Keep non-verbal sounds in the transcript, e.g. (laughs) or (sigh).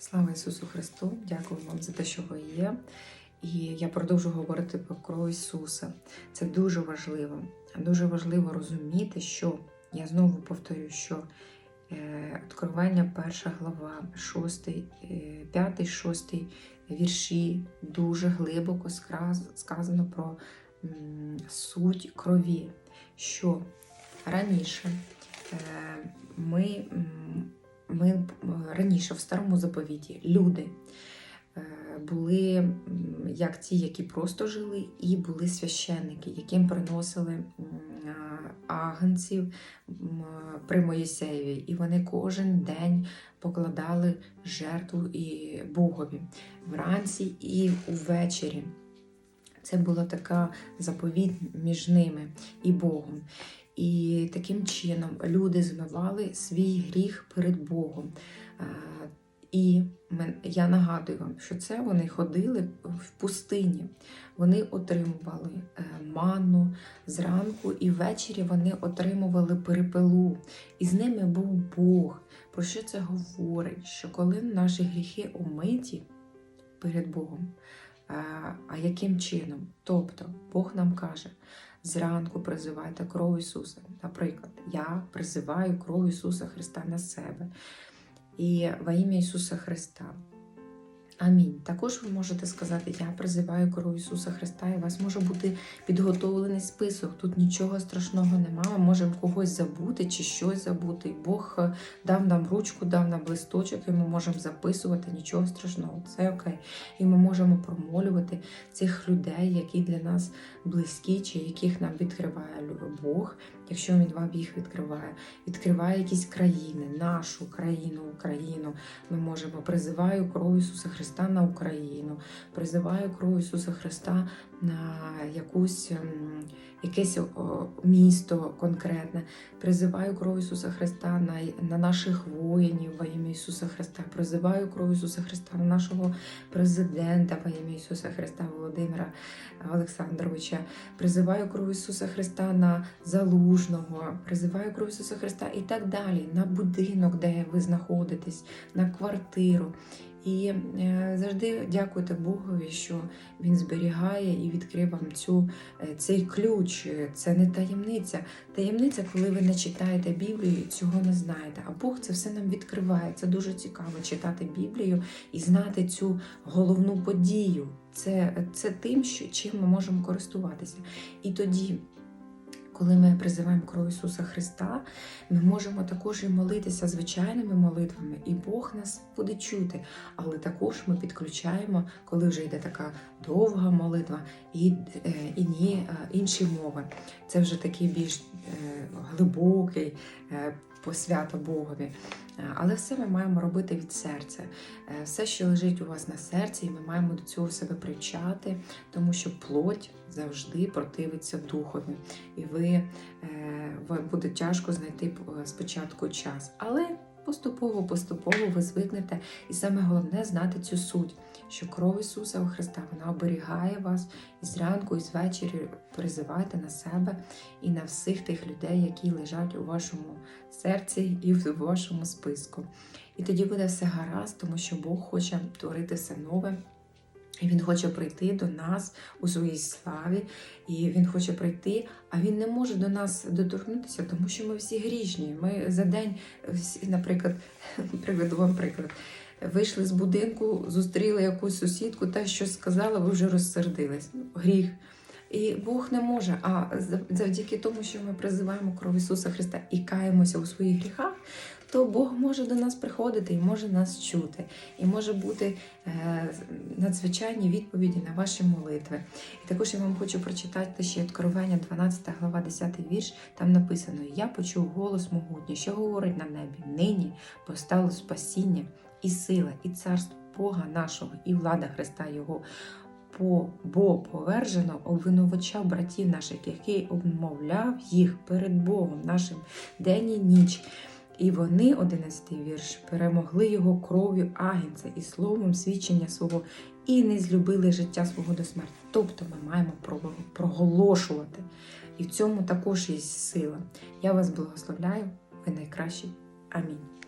Слава Ісусу Христу! Дякую вам за те, що ви є. І я продовжу говорити про кров Ісуса. Це дуже важливо. Дуже важливо розуміти, що я знову повторю, що е, Откровення, перша глава, 6, 5, 6 вірші дуже глибоко сказано про суть крові. Що раніше е, ми, ми е, раніше в старому заповіті люди е, були як ті, які просто жили, і були священники, яким приносили м, агнців при Моїсеєві. І вони кожен день покладали жертву і Богові вранці і увечері. Це була така заповідь між ними і Богом. І таким чином люди змивали свій гріх перед Богом. І я нагадую вам, що це вони ходили в пустині. Вони отримували е, манну зранку і ввечері вони отримували перепелу. І з ними був Бог. Про що це говорить? Що коли наші гріхи омиті перед Богом, е, а яким чином? Тобто Бог нам каже, зранку призивайте кров Ісуса. Наприклад, я призиваю кров Ісуса Христа на себе. І во ім'я Ісуса Христа. Амінь. Також ви можете сказати, я призиваю кров Ісуса Христа, і у вас може бути підготовлений список. Тут нічого страшного немає. Ми можемо когось забути чи щось забути. Бог е, дав нам ручку, дав нам листочок, і ми можемо записувати нічого страшного. Це окей. І ми можемо промолювати цих людей, які для нас близькі, чи яких нам відкриває лю- Бог, якщо він вам їх відкриває. Відкриває якісь країни, нашу країну, Україну. Ми можемо призиваю кров Ісуса Христа на Україну, призиваю кров Ісуса Христа на якусь, ем, якесь місто конкретне, призиваю кров Ісуса Христа на, на наших воїнів во ім'я Ісуса Христа, призиваю кров Ісуса Христа на нашого президента во ім'я Ісуса Христа Володимира Олександровича, призиваю кров Ісуса Христа на залужного, призиваю кров Ісуса Христа і так далі, на будинок, де ви знаходитесь, на квартиру. І е, завжди дякуйте Богові, що Він зберігає і відкрив вам цю, е, цей ключ. Це не таємниця. Таємниця, коли ви не читаєте Біблію, цього не знаєте. А Бог це все нам відкриває. Це дуже цікаво читати Біблію і знати цю головну подію. Це, це тим, що, чим ми можемо користуватися. І тоді. Коли ми призиваємо кров Ісуса Христа, ми можемо також і молитися звичайними молитвами, і Бог нас буде чути. Але також ми підключаємо, коли вже йде така довга молитва, і, е, і ні, е, інші мови. Це вже такий більш е, глибокий посвята Богові. Е, Але все ми маємо робити від серця. Е, Все, що лежить у вас на серці, і ми маємо до цього себе привчати, тому що плоть завжди противиться духові. І ви, е, буде тяжко знайти спочатку час. Але поступово, поступово ви звикнете. І саме головне знати цю суть, що кров Ісуса Христа вона оберігає вас і зранку, і звечері призивайте на себе і на всіх тих людей, які лежать у вашому серці і в вашому списку. І тоді буде все гаразд, тому що Бог хоче творити все нове. І він хоче прийти до нас у своїй славі, і він хоче прийти, а він не може до нас доторкнутися, тому що ми всі грішні. Ми за день, всі, наприклад, (laughs) приведу вам приклад. Вийшли з будинку, зустріли якусь сусідку, та щось сказала, ви вже розсердились. Ну, Гріх. І Бог не може. А завдяки тому, що ми призиваємо кров Ісуса Христа і каємося у своїх гріхах, то Бог може до нас приходити і може нас чути, і може бути е, надзвичайні відповіді на ваші молитви. І також я вам хочу прочитати ще Откровення, 12 глава, 10 вірш. Там написано: Я почув голос могутній, що говорить на небі. Нині постало спасіння і сила, і царство Бога нашого, і влада Христа Його. Бо повержено обвинувача братів наших, який обмовляв їх перед Богом нашим день і ніч. І вони, 11 вірш, перемогли його кров'ю агенця і словом свідчення свого, і не злюбили життя свого до смерті. Тобто ми маємо проголошувати. І в цьому також є сила. Я вас благословляю, ви найкращі. Амінь.